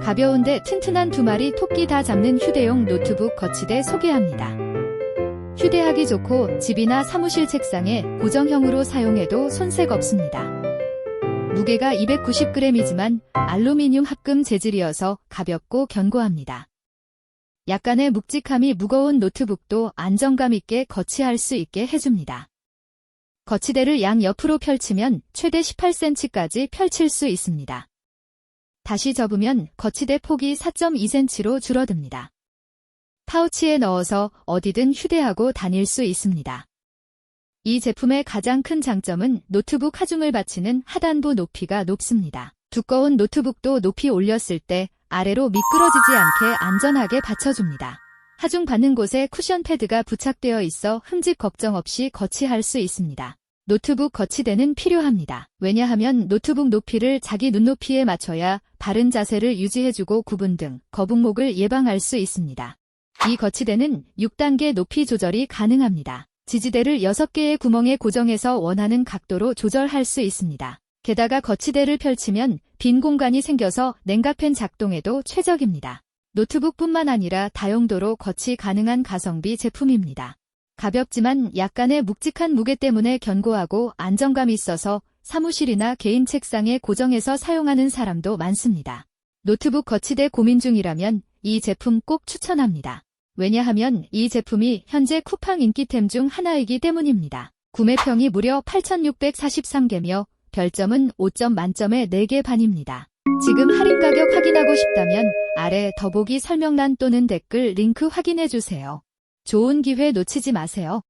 가벼운데 튼튼한 두 마리 토끼 다 잡는 휴대용 노트북 거치대 소개합니다. 휴대하기 좋고 집이나 사무실 책상에 고정형으로 사용해도 손색 없습니다. 무게가 290g이지만 알루미늄 합금 재질이어서 가볍고 견고합니다. 약간의 묵직함이 무거운 노트북도 안정감 있게 거치할 수 있게 해줍니다. 거치대를 양 옆으로 펼치면 최대 18cm까지 펼칠 수 있습니다. 다시 접으면 거치대 폭이 4.2cm로 줄어듭니다. 파우치에 넣어서 어디든 휴대하고 다닐 수 있습니다. 이 제품의 가장 큰 장점은 노트북 하중을 받치는 하단부 높이가 높습니다. 두꺼운 노트북도 높이 올렸을 때 아래로 미끄러지지 않게 안전하게 받쳐줍니다. 하중 받는 곳에 쿠션 패드가 부착되어 있어 흠집 걱정 없이 거치할 수 있습니다. 노트북 거치대는 필요합니다. 왜냐하면 노트북 높이를 자기 눈높이에 맞춰야 바른 자세를 유지해주고 구분 등 거북목을 예방할 수 있습니다. 이 거치대는 6단계 높이 조절이 가능합니다. 지지대를 6개의 구멍에 고정해서 원하는 각도로 조절할 수 있습니다. 게다가 거치대를 펼치면 빈 공간이 생겨서 냉각팬 작동에도 최적입니다. 노트북뿐만 아니라 다용도로 거치 가능한 가성비 제품입니다. 가볍지만 약간의 묵직한 무게 때문에 견고하고 안정감이 있어서 사무실이나 개인 책상에 고정해서 사용하는 사람도 많습니다. 노트북 거치대 고민 중이라면 이 제품 꼭 추천합니다. 왜냐하면 이 제품이 현재 쿠팡 인기템 중 하나이기 때문입니다. 구매평이 무려 8,643개며 별점은 5점 만점에 4개 반입니다. 지금 할인 가격 확인하고 싶다면 아래 더보기 설명란 또는 댓글 링크 확인해주세요. 좋은 기회 놓치지 마세요.